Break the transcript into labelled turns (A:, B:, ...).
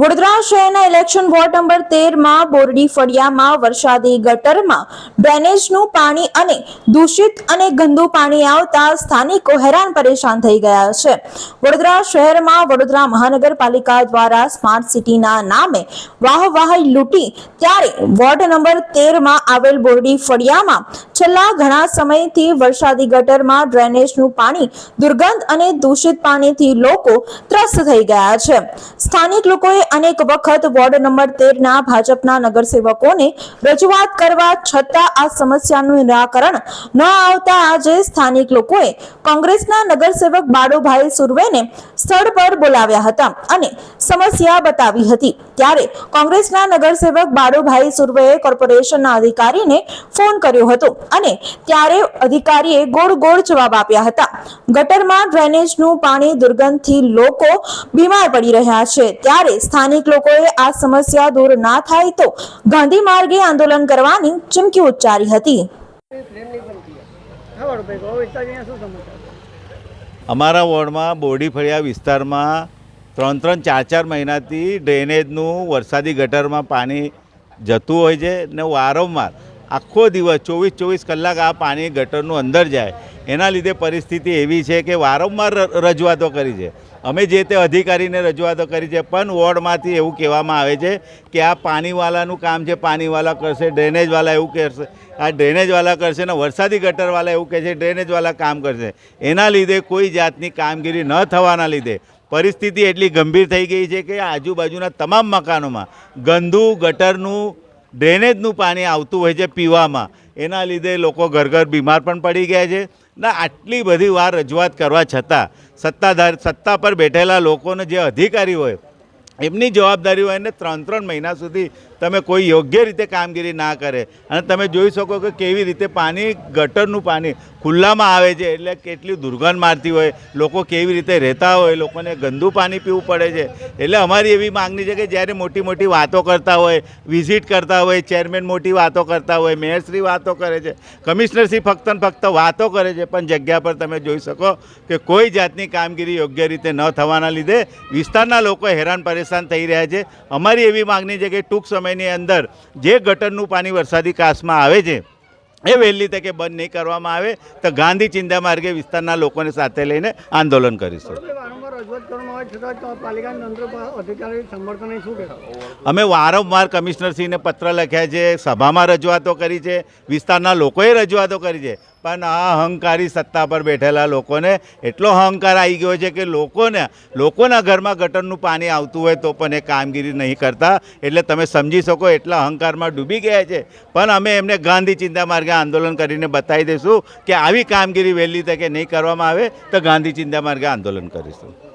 A: વડોદરા શહેરના election ward number તેરમાં બોરડી ફળિયામાં વરસાદી ગટરમાં ડ્રેનેજનું પાણી અને દૂષિત અને ગંદુ પાણી આવતા સ્થાનિકો હેરાન પરેશાન થઈ ગયા છે. વડોદરા શહેરમાં વડોદરા મહાનગરપાલિકા દ્વારા સ્માર્ટ સિટીના નામે વાહવાહી લૂંટી ત્યારે વોર્ડ નંબર તેરમાં આવેલ બોરડી ફળિયામાં છેલ્લા ઘણા સમયથી વરસાદી ગટરમાં ડ્રેનેજનું પાણી, દુર્ગંધ અને દૂષિત પાણીથી લોકો ત્રસ્ત થઈ ગયા છે. સ્થાનિક લોકોએ અનેક વખત વોર્ડ નંબર તેરના ભાજપના નગરસેવકોને રજૂઆત કરવા છતાં આ સમસ્યાનું નિરાકરણ ન આવતા આજે સ્થાનિક લોકોએ કોંગ્રેસના નગરસેવક બાળુભાઈ સુરવેને સ્થળ પર બોલાવ્યા હતા અને સમસ્યા બતાવી હતી. ત્યારે કોંગ્રેસના નગરસેવક બાળુભાઈ સુરવેએ કોર્પોરેશનના અધિકારીને ફોન કર્યો હતો અને ત્યારે અધિકારીએ ગોળ ગોળ જવાબ આપ્યા હતા. ગટરમાં ડ્રેનેજનું પાણી દુર્ગંધથી લોકો બીમાર પડી રહ્યા છે. ત્યારે સ્થાનિક લોકોએ આ સમસ્યા દૂર ના થાય તો ગાંધી માર્ગે આંદોલન કરવાની ચીમકી ઉચ્ચારી હતી.
B: અમારા વોર્ડમાં બોરડી ફળિયા વિસ્તારમાં ત્રણ ત્રણ ચાર ચાર મહિનાથી ડ્રેનેજનું વરસાદી ગટરમાં પાણી જતું હોય છે ને વારંવાર આખો દિવસ, ચોવીસ ચોવીસ કલાક આ પાણી ગટરનું અંદર જાય. એના લીધે પરિસ્થિતિ એવી છે કે વારંવાર રજૂઆતો કરી છે. અમે જે તે અધિકારીને રજૂઆતો કરી છે, પણ વોર્ડમાંથી એવું કહેવામાં આવે છે કે આ પાણીવાલાનું કામ છે, પાણીવાલા કરશે, ડ્રેનેજવાલા એવું કરશે, આ ડ્રેનેજવાલા કરશે ને વરસાદી ગટરવાલા એવું કહે છે, ડ્રેનેજવાલા કામ કરશે. એના લીધે કોઈ જાતની કામગીરી ન થવાના લીધે પરિસ્થિતિ એટલી ગંભીર થઈ ગઈ છે કે આજુબાજુના તમામ મકાનોમાં ગંદુ ગટરનું ડ્રેનેજનું પાણી આવતું હોય છે પીવામાં. એના લીધે લોકો ઘર ઘર બીમાર પણ પડી ગયા છે. ના આટલી બધી વાર રજૂઆત કરવા છતાં, સત્તાધાર, સત્તા પર બેઠેલા લોકોને જે અધિકારી હોય, એમની જવાબદારી હોય ને ત્રણ ત્રણ મહિના સુધી તમે કોઈ યોગ્ય રીતે કામગીરી ના કરે અને તમે જોઈ શકો કે કેવી રીતે પાણી, ગટરનું પાણી ખુલ્લામાં આવે છે, એટલે કેટલી દુર્ગંધ મારતી હોય, લોકો કેવી રીતે રહેતા હોય, લોકોને ગંદુ પાણી પીવું પડે છે. એટલે અમારી એવી માગણી છે કે જ્યારે મોટી મોટી વાતો કરતા હોય, વિઝિટ કરતા હોય, ચેરમેન મોટી વાતો કરતા હોય મેયરશ્રી વાતો કરે છે કમિશનરશ્રી ફક્ત ફક્ત વાતો કરે છે, પણ જગ્યા પર તમે જોઈ શકો કે કોઈ જાતની કામગીરી યોગ્ય રીતે ન થવાના લીધે વિસ્તારના લોકો હેરાન પરેશાન થઈ રહ્યા છે. અમારી એવી માગણી છે કે ટૂંક સમયની અંદર જે ગટરનું પાણી વરસાદી કાસમાં આવે છે એ વહેલી તકે બંધ નહીં કરવામાં આવે તો ગાંધી ચિંતા માર્ગે વિસ્તારના લોકોને સાથે લઈને આંદોલન કરીશું. અમે વારંવાર કમિશનરશ્રીને પત્ર લખ્યા છે સભામાં રજૂઆતો કરી છે વિસ્તારના લોકોએ રજૂઆતો કરી છે. પણ આ અહંકારી સત્તા પર બેઠેલા લોકોને એટલો અહંકાર આવી ગયો છે કે લોકોને, લોકોના ઘરમાં ગટરનું પાણી આવતું હોય તો પણ એ કામગીરી નહીં કરતા. એટલે તમે સમજી શકો એટલા અહંકારમાં ડૂબી ગયા છે. પણ અમે એમને ગાંધી ચિંતા માર્ગે આંદોલન કરીને બતાવી દઈશું કે આવી કામગીરી વહેલી તકે નહીં કરવામાં આવે તો ગાંધી ચિંતા માર્ગે આંદોલન કરીશું.